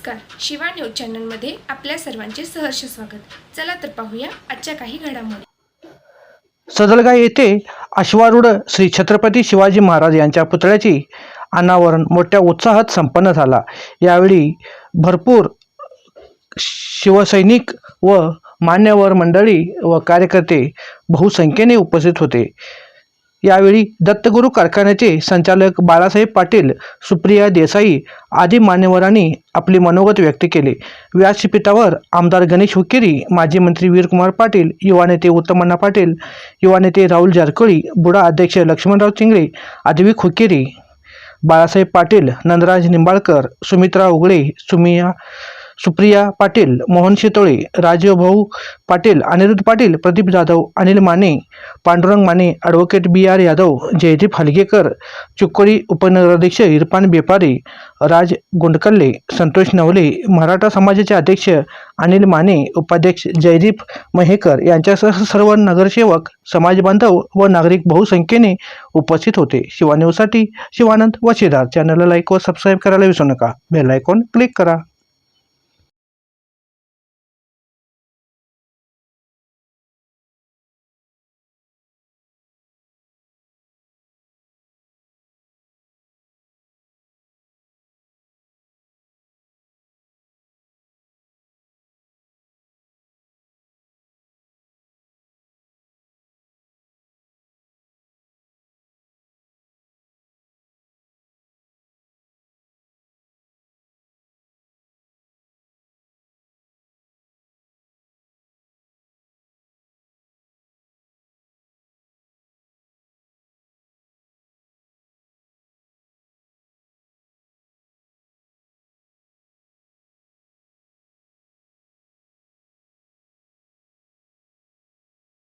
नमस्कार. शिवा न्यूज चॅनलमध्ये आपल्या सर्वांचे सहर्ष स्वागत. चला तर पाहूया आजच्या काही घडामोडी. सदलगा येथे अश्वारूढ श्री छत्रपती शिवाजी महाराज यांच्या पुतळ्याची अनावरण मोठ्या उत्साहात संपन्न झाला. यावेळी भरपूर शिवसैनिक व मान्यवर मंडळी व कार्यकर्ते बहुसंख्येने उपस्थित होते. यावेळी दत्तगुरू कारखान्याचे संचालक बाळासाहेब पाटील सुप्रिया देसाई आदी मान्यवरांनी आपले मनोगत व्यक्त केले. व्यासपीठावर आमदार गणेश हुकेरी माजी मंत्री वीरकुमार पाटील युवा नेते उत्तमण्णा पाटील युवा नेते राहुल जारकोळी बुडा अध्यक्ष Laxmanrao Chingale Aadvik Hukkeri Balasaheb Patil Nandraj Nimbalkar Sumitra Ugale सुमिया Supriya Patil Mohan Shitole Rajiv Bhau Patil Aniruddha Patil Pradeep Jadhav Anil Mane Pandurang Mane advocate B R Yadav Jaydeep Halgekar Chukkoli उपनगराध्यक्ष इरफान बेपारी राज गुंडकल्ले संतोष नवले मराठा समाजाचे अध्यक्ष अनिल माने उपाध्यक्ष जयदीप महेकर यांच्यासह सर्व नगरसेवक समाजबांधव व नागरिक बहुसंख्येने उपस्थित होते. शिवा शिवानंद व शिदार चॅनलला लाईक व सबस्क्राईब करायला विसरू नका. बेल आयकॉन क्लिक करा.